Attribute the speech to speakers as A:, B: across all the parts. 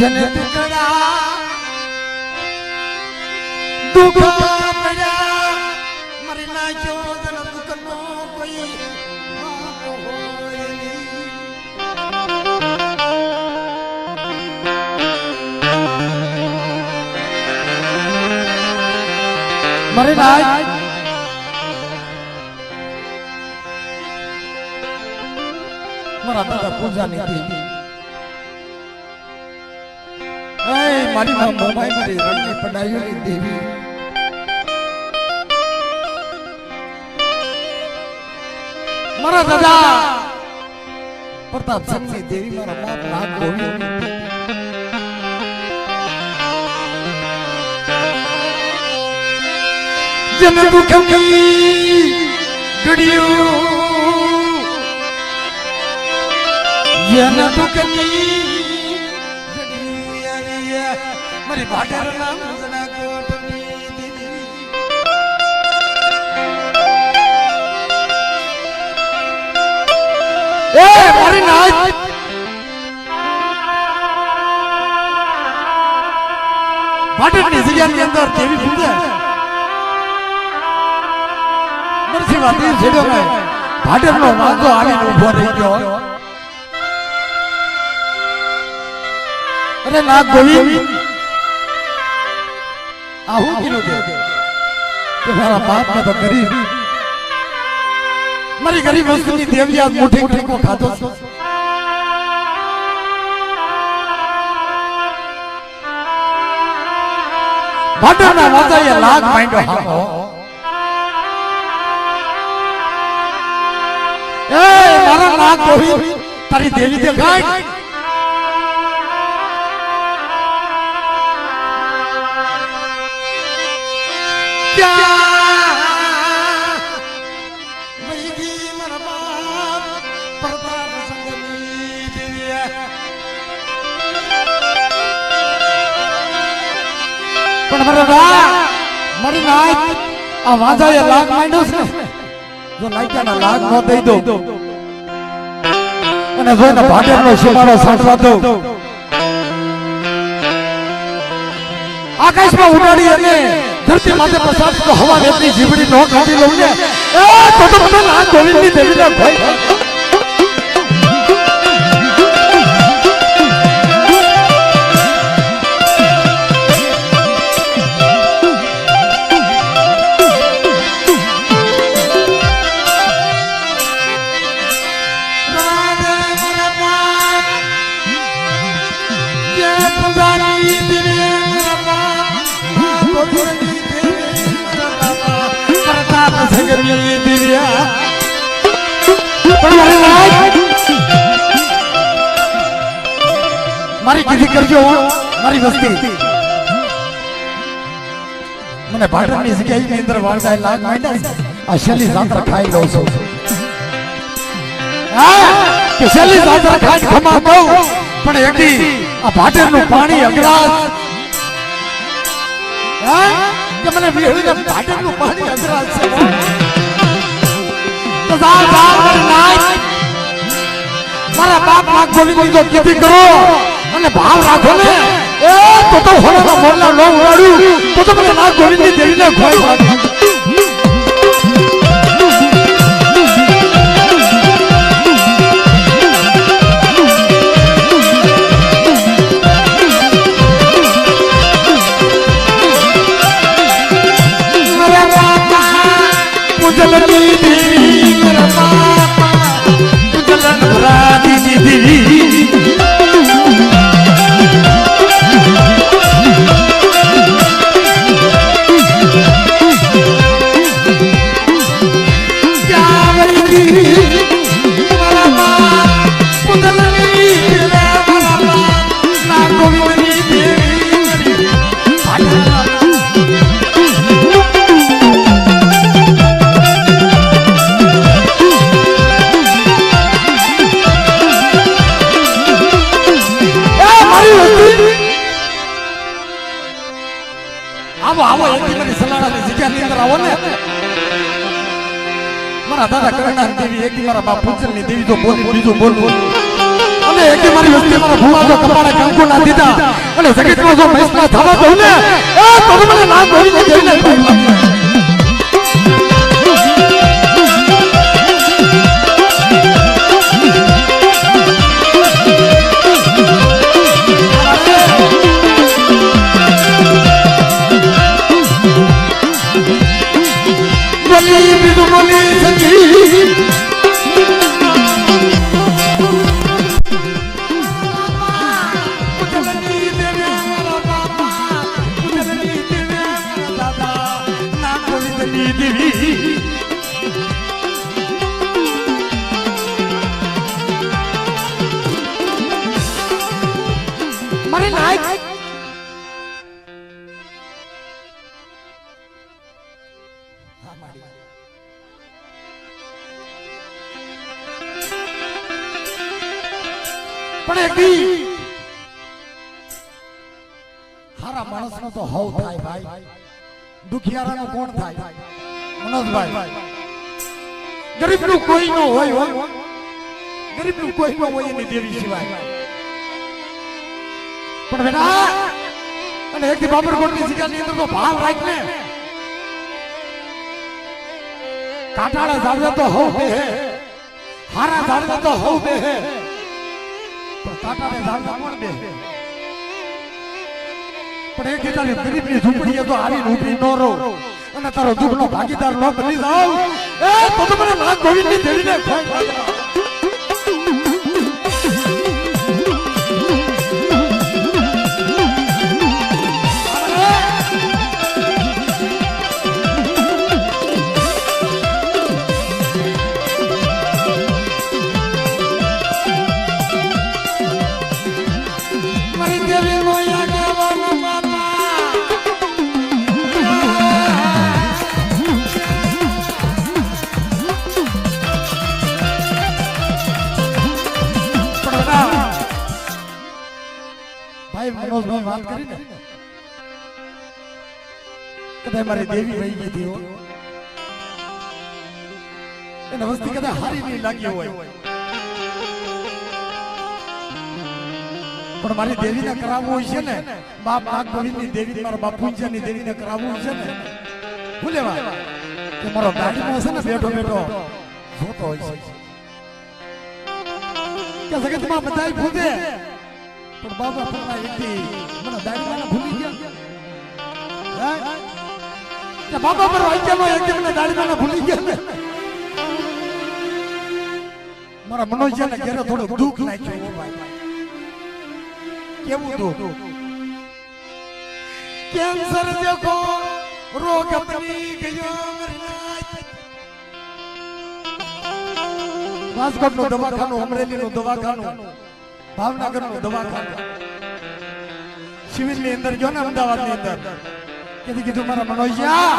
A: જને ટુકડા દુઃખ પડ્યા મરી નાખ્યો જન. મરી દાદા પૂજાની દેવી એ મારી માં મોમાઈ મારી રણની પડાયોની દેવી મારા દાદા પ્રતાપ સિંહની મારી ભાટર નામ જના કોટની દેવી એ મારી નાચ ભાટકની જગ્યાની અંદર દેવી પૂજે નરસિંહ વાદી છેડો ને ભાટકનો વાંધો આવીને ઊભો થઈ ગયો. અરે ના ગોવિંદ. આ હું કીધું તે કે મારા બાપને તો ગરીબ. મારી ગરીબ વસ્તુની દેવી આજ મુઠ્ઠી ટેકો ખાધો છે. ભાટરના વાતાએ લાગ માંડ્યો હાકો એ મારા નાગ તારી દેવી દે ગાય. પણ મારા બા મારી નાચ આ વાંધાએ લાગ માંડ્યો છે જો લાગ્યાના લાગ ન દઈ દો અને જોઈને ભાટેરનો દો આકાશમાં ઉડાડી અને ધરતી માથે પસાર તો હવા રેતની જીવડી નો કાઢી લઉં ને. તો તો મને લાગ ગોવિંદની દેવીના ભય મારી કીધી કરજો મારી વસ્તી. મને ભાડાની જગ્યાએ અંદર વાળતા લાગ માંડ્યા. આ શેલી જાત્રા ખાઈ લઉં છું. હા? કે શેલી જાત્રા ખાઈ ખમા કહું? પણ એકડી આ ભાટેરનું પાણી અગરાસ હા? કે મને વીહળીને ભાટેરનું પાણી અગરાસ છે તો જા જા મારી બાપ નાગ ગોવિંદ જો કીધી કરો. અને ભાવ રાખો ને. એ, તો તો હોળાના મોરલા નો ઉડાડ્યું તો તો મને નાગ ગોવિંદની દેવીને ખોઈ দিদি આવો મને સલાડાની જગ્યાની અંદર મારા દાદા કરણાની દેવી એકથી મારા દેવી તો બોલી, બીજું બોલ. બોલ અને એક મારી વસ્તી મારા ભૂવા જો કપાળે કંકુ ના દીધા. અને જગતમાં જો મહેશના થવા દઉં ને એ તો મને નાક ગોળીને દેવીને દી હારા માણસનો તો હવ થાય ભાઈ. દુખિયારાનો કોણ થાય? મનોજભાઈ. ગરીબનું કોઈ ન હોય ગરીબ ગરીબનું કોઈ ન હોય એની દેવી સિવાય. પણ બેટા અને એક દી બાબરકોટની શિકારની અંદર તો ભાવ રાખ ને કાટાળા ઝાડવા તો હવ બે હે, હારા ઝાડવા તો હવ બે હે, પણ કાટાળે ઝાડવા કોણ બે? પણ એક તારી ગરીબની ઝૂંપડીએ તો આવી ઊભી ન રહો, અને તારો દુઃખનો ભાગીદાર ન બની જાવ એ, તો મને નાગ ગોવિંદની દેવીને ખોઈ ભાઈ વાત કરી ને કદાચ મારી દેવી ભાઈ ગઈ હતી. એને વસ્તી કદાચ હારી નહીં લાગી હોય. પણ મારી દેવીને કરાવવું હોય છે ને બાપ નાગ ગોવિંદની દેવી મારા બાપુજીની દેવીને કરાવવું હોય છે ને. ભૂલે લેવા? કે મારો ગાડીમાં છે ને બેઠો બેઠો જોતો હોય છે. કે જગતમાં બધાય ભૂલે પણ બાબા પરના એકથી મને દાડીમાં ભૂલી ગયા. હે? બાબા પર વાક્યમાં એકથી મને દાડીમાં ભૂલી ગયા ને. મારા મનોજને ઘરે થોડો દુઃખ નાખ્યો કેવું દુઃખ? કેન્સર દેખો રોગ બની ગયો રાજકોટનું દવાખાનું અમરેલી નું દવાખાનું. ભાવનગરનું દવાખાનું. સિવિલની અંદર જો ને અમદાવાદની અંદર. કીધું કીધું, મારા મનોજ્યા,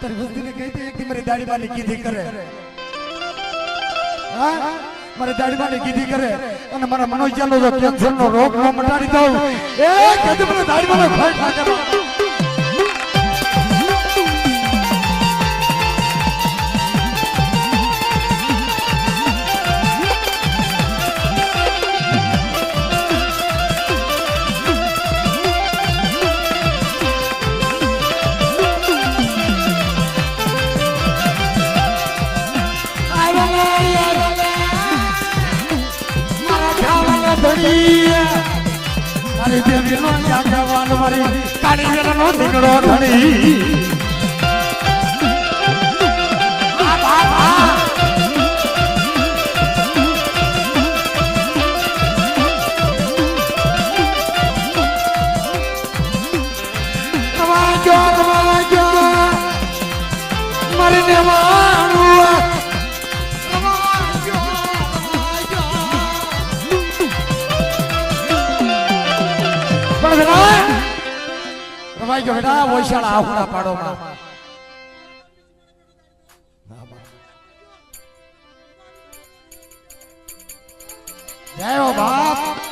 A: તારી વસ્તીને કહી દે કે મારી દાડી બાની કીધી કરે. હા? મારી દાડી બાની કીધી કરે. અને મારા મનોજ્યાનો જો કેન્સર નો રોગ નો મટાડી દઉં, એ કીધું મને દાડી માનો લાગે મારી કાળી વેલા નો દીકરો ધણી રવાઈ ગયો બેટા વૈશાળ આહુડા પાડો જય બાપ.